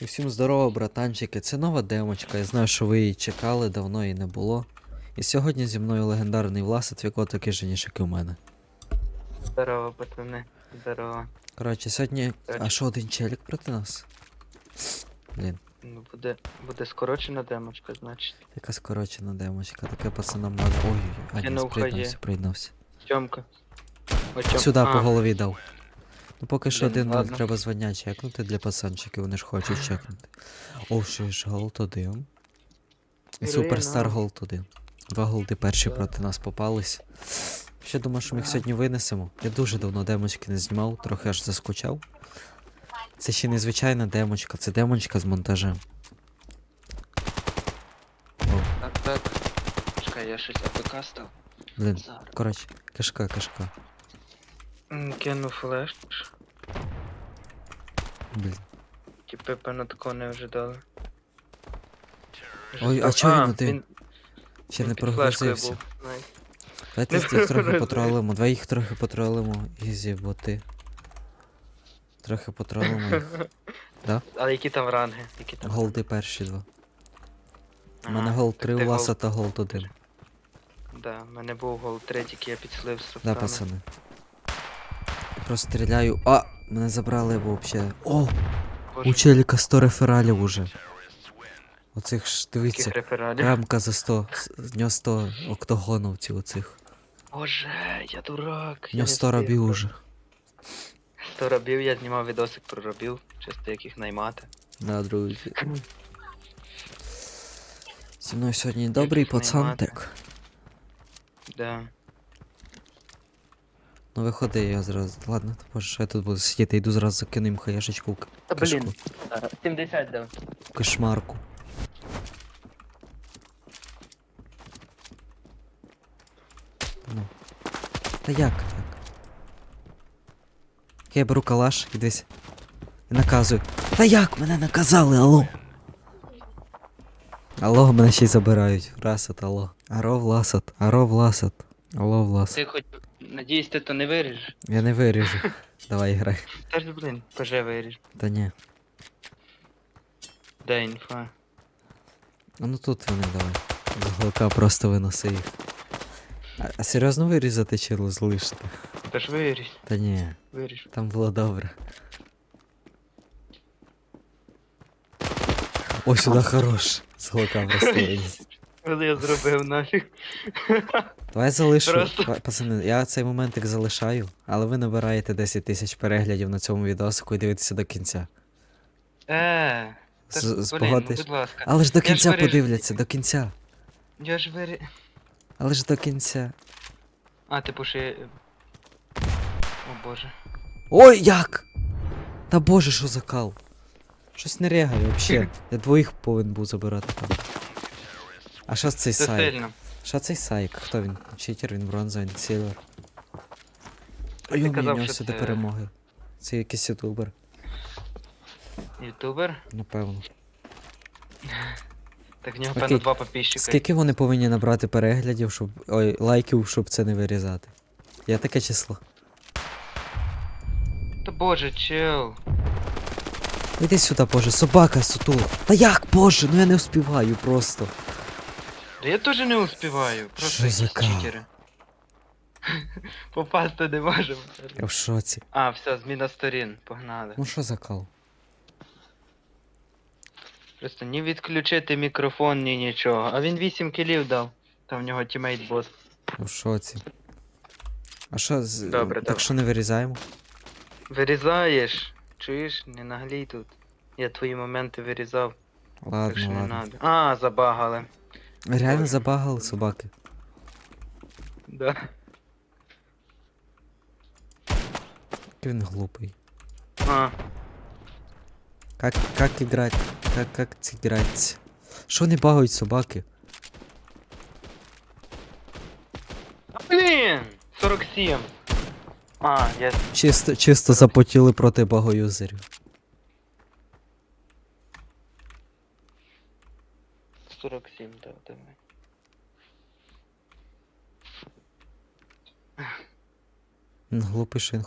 І всім здорово, братанчики. Це нова демочка. Я знаю, що ви її чекали, давно її не було. І сьогодні зі мною легендарний Власет, в якого такий же ніж, як і у мене. Здорово, пацани. Здорово. Коротше, сьогодні. А що один челік проти нас? Блін, Ну, буде, буде скорочена демочка, значить. яка скорочена демочка, таке пацанам надо. Ой, а ні, Кинув приєднався. Тьомка. Сюди А, по голові дав. Ну поки що один ладно. треба звання чекнути для пацанчиків, вони ж хочуть чекнути. О, ще ж голд один. І суперстар голд один. Два голди перші проти нас попались. Ще думаю, що ми їх сьогодні винесемо. Я дуже давно демочки не знімав, трохи аж заскучав. Це ще не звичайна демочка, це демочка з монтажем. Так, так. Чекай, я щось АПК став. блін, коротше, кишка, кишка. Кину флеш. Блін. Тіпи певно такого не ожидали. Ой, а чого він один? Ще не прогрузився. Давайте їх трохи потролимо, давай їх трохи потролимо, ізі боти. Трохи потролимо їх. Да? Але які там ранги? Які там Голди перші два. У мене голд 3 у Ласа та голд 1. Да, в мене був гол третій, який я підслив з Да, пацани. Просто стріляю. А! Мене забрали вообще. О! У челіка 100 рефералів уже. Оцих ж, дивіться, рамка за 100. С- В нього 100 октогоновців оцих. Боже, я дурак. Я нього 100 рабів уже. 100 рабів, я знімав відосик про рабів, чисто яких наймати. Да, друзі. Зі мною сьогодні добрий пацантик. Да. Ну виходи, я зразу. Ладно, то боже, що я тут буду сидіти, йду зразу закину їм хаяшечку в Та кишку. блін. 70 дав. в Кошмарку. Ну. Та як так? Я беру калаш і десь. І наказую. Та як мене наказали, алло? Алло, мене ще й забирають. Власат, алло. Аро, Власат, аро, Власат. Алло, Власат. Ти хоч, надіюсь, ти то не виріжеш? Я не виріжу. Давай грай. Та ж, блін, ПЖ виріж. Та ні. Де інфа? А ну тут вони давай. З глока просто виноси їх. А, а серйозно вирізати чи залишити? Та ж виріж, Та ні, виріж. там було добре. Ой, сюди хорош. З глока просто виніс. Але я зробив нафіг. Давай залишу. Просто. Пацани, я цей моментик залишаю, але ви набираєте 10 тисяч переглядів на цьому відосику і дивитеся до кінця. Е, та З- блін, ну, будь ласка. Але ж до Я ж кінця виріжу. подивляться, до кінця. Я ж вирі... Але ж до кінця. А, типу, я... О боже. Ой, як? Та боже, що за кал? Щось не рягає вообще. Я двоїх повинен був забирати там. А що цей Це сайк? сильно. Що цей сайк? Хто він? Читер, він бронза, він сілер. А йому казав, сюди це- перемоги. Це якийсь ютубер, Ютубер? напевно. Так в нього, Окей. певно, два підписчика. Скільки вони повинні набрати переглядів, щоб. Ой, лайків, щоб це не вирізати? Є таке число. Та боже, чел. Іди сюди, боже, собака сутула. Та як, боже, ну я не вспіваю просто. Да я теж не успіваю. Просто Що за якісь кал? читери. Попасти не можемо. Я в шоці. А, все, зміна сторін, погнали. Ну що за кал? Просто ні відключити мікрофон, ні нічого. А він 8 кілів дав. Там в нього тімейт бос. Я в шоці. А що з. Добре, так добре. що не вирізаємо? Вирізаєш. Чуєш, не наглій тут. Я твої моменти вирізав, так Ладно, що не ладно. надо. А, забагали. Реально забагали собаки. Да. Який він глупий. А, Как, как играть? Как, как це играть? Що вони багають собаки? А, блін! 47. А, я Чисто, чисто запотіли проти багоюзерів. 47, да, давай. Глупий, що він.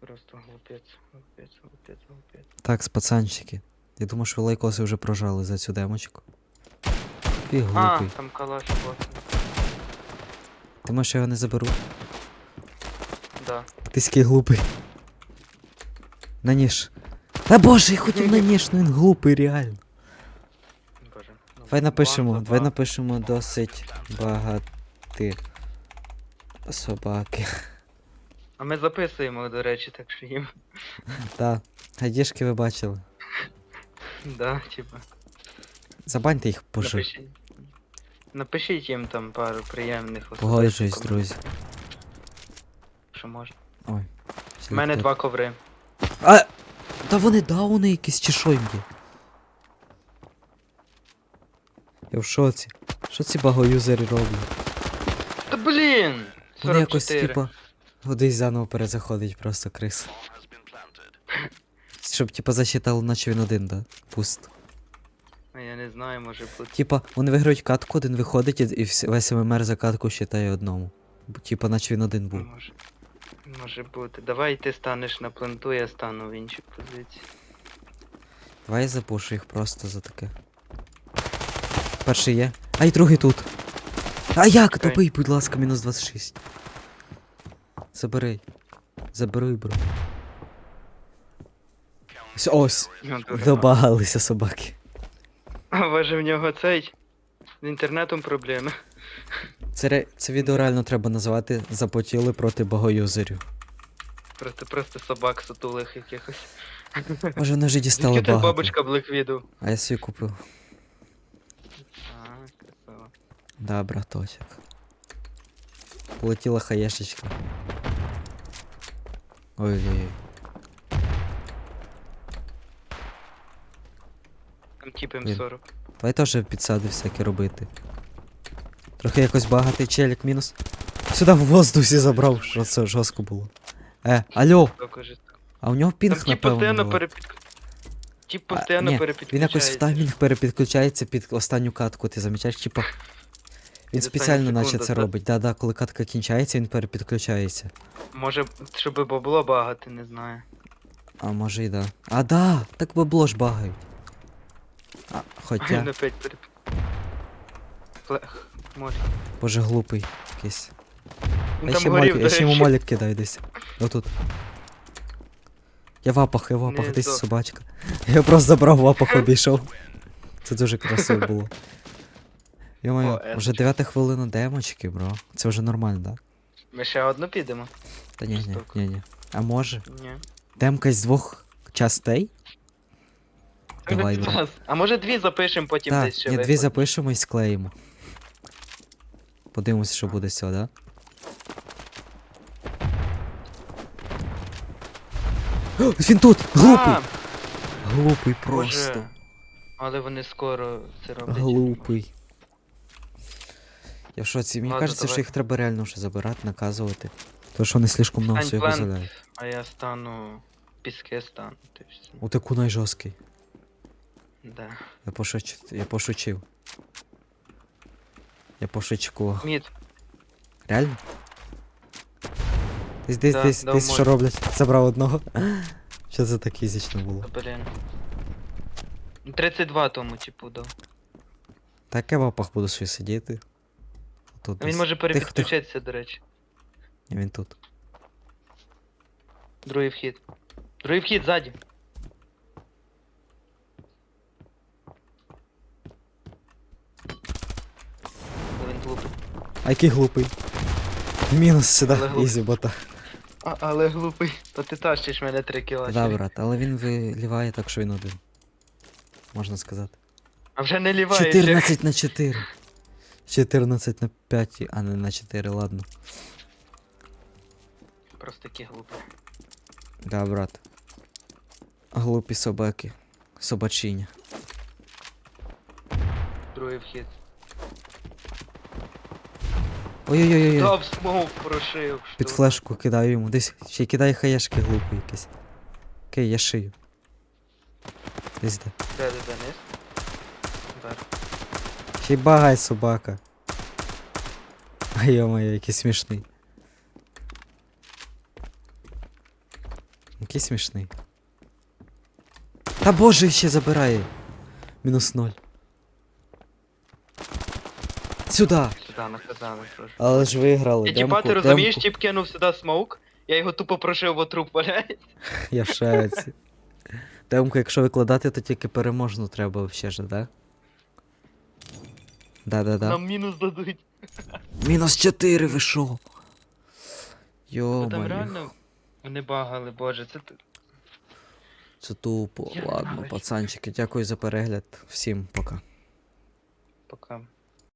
Просто глупець, глупець, глупець, глупець. Так, пацанчики. Я думаю, що лайкоси вже прожали за цю демочку. Ти А, там калаш вот. Ти може я його не заберу? Да. Ти такий глупий. На ніж. Та боже, я хотів на ніж, ну він глупий, реально. Давай напишемо, давай напишемо досить багаті собаки. А ми записуємо, до речі, так що їм. Так. Гадішки ви бачили. Да, типа. Забаньте їх боже. Напишіть. Напишіть їм там пару приємних Погоджуюсь, особистих друзі. Що можна. Ой. У мене два коври. А! Та вони дауни якісь чи що їм є? Я в шоці. Що ці багоюзери роблять? Та блін! Вони якось 44. типа кудись заново перезаходить просто крис. Щоб типа засчитало, наче він один, да? Пуст. А Я не знаю, може бути. Типа, вони виграють катку, один виходить і, і вс- весь ММР за катку считає одному. Типа, наче він один був. Може. Може бути. Давай ти станеш на пленту, я стану в іншій позиції. Давай я запушу їх просто за таке. Перший є. А й другий тут. А як? Добий, будь ласка, мінус 26. Забери. Забери, бро. Ось, ось. Ну, Добагалися собаки. А може в нього цей. З інтернетом проблеми. Це, ре... це відео реально треба називати Запотіли проти богоюзерів. Просто просто собак сутулих якихось. Може вони вже дістали багато. бабочка Блеквіду? А я собі купив. А, красиво. Да, браточек. Полетіла хаєшечка. Ой-ой-ой. Там Блін. М40. Давай теж підсади всякі робити. Трохи якось багатий челік мінус. Сюди в воздусі забрав, що це жорстко було. Е, алло, а у нього Там пінг, тип напевно. постійно було. перепід... Тип А, постійно ні, Він якось в таймінг перепідключається під останню катку, ти замічаєш, типа. Він спеціально наче це робить. Да-да, коли катка кінчається, він перепідключається. Може, щоб бабло багати, не знаю. А може і да. А да, так бабло ж багають. А, Він хоча, опять перепід... Кле- Може. боже глупий якийсь. Він Я там ще, горів, до я ще йому речі. молік кидаю десь. Отут. Я в апах, я в апах, Не десь здох. собачка. Я просто забрав в апах, обійшов. Це дуже красиво було. О, Йомаю, вже есочка. дев'ята хвилина демочки, бро. Це вже нормально, так? Ми ще одну підемо? Та ні, ні, Жорстоко. ні, ні. А може? Ні. Демка з двох частей? Давай, Ну, бро. А може дві запишемо, потім Так, десь ще ні, дві запишемо і склеїмо. Подивимося, що буде з цього, да? О, Він тут! Глупий! А, Глупий Боже. просто. Але вони скоро це роблять. Глупий. Я в шоці, мені Ладно, кажеться, що їх треба реально вже забирати, наказувати. То що вони слишком много Стань всього дозволяють. А я стану піски стану. Ти все. У таку найжорсткий. Да. Я пошуч... я пошучив. Я пошучкував. Мід. Реально? Десь десь Да, десь да, десь що роблять? Забрав одного. Що це так ізічно було? Блін. 32 тому, типу, дав. Так я в апах буду собі сидіти. Тут Він десь. може Тихо, перепідключитися, до речі. Він тут. Другий вхід. Другий вхід ззаді. Але Він глупий. А який глупий. Мінус сюди, Але глупий. ізі бота. А, але глупий. То ти тащиш мене 3 кіла. Да, брат, але він виліває так, що він один. Можна сказати. А вже не ліваєш. як- 14 на 4. 14 на 5, а не на 4, ладно. Просто такі глупі. Да, брат. Глупі собаки. Собачиня. Другий вхід. Ой-ой-ой-ой. Дав смоук прошив. під що? флешку кидаю йому. Десь ще й кидає хаєшки глупі якісь. Окей, я шию. Десь де. Де, де, де, низ? Ще й багай собака. А йо-моє, який смішний. такий смішний. Та боже, ще забирає. Мінус ноль. Сюда! Сюди наказали, прошу. Але ж виграли. І тіпа, демку, ти розумієш, тіп кинув сюди смоук, я його тупо прошив, бо труп валяється. Я в шоці. Демку, якщо викладати, то тільки переможну треба ж, да? Да-да-да. Нам мінус дадуть. Мінус 4 вийшов. шо? Йо, Там реально вони багали, боже, це Це тупо. Я Ладно, навіть. пацанчики, дякую за перегляд. Всім пока. пока.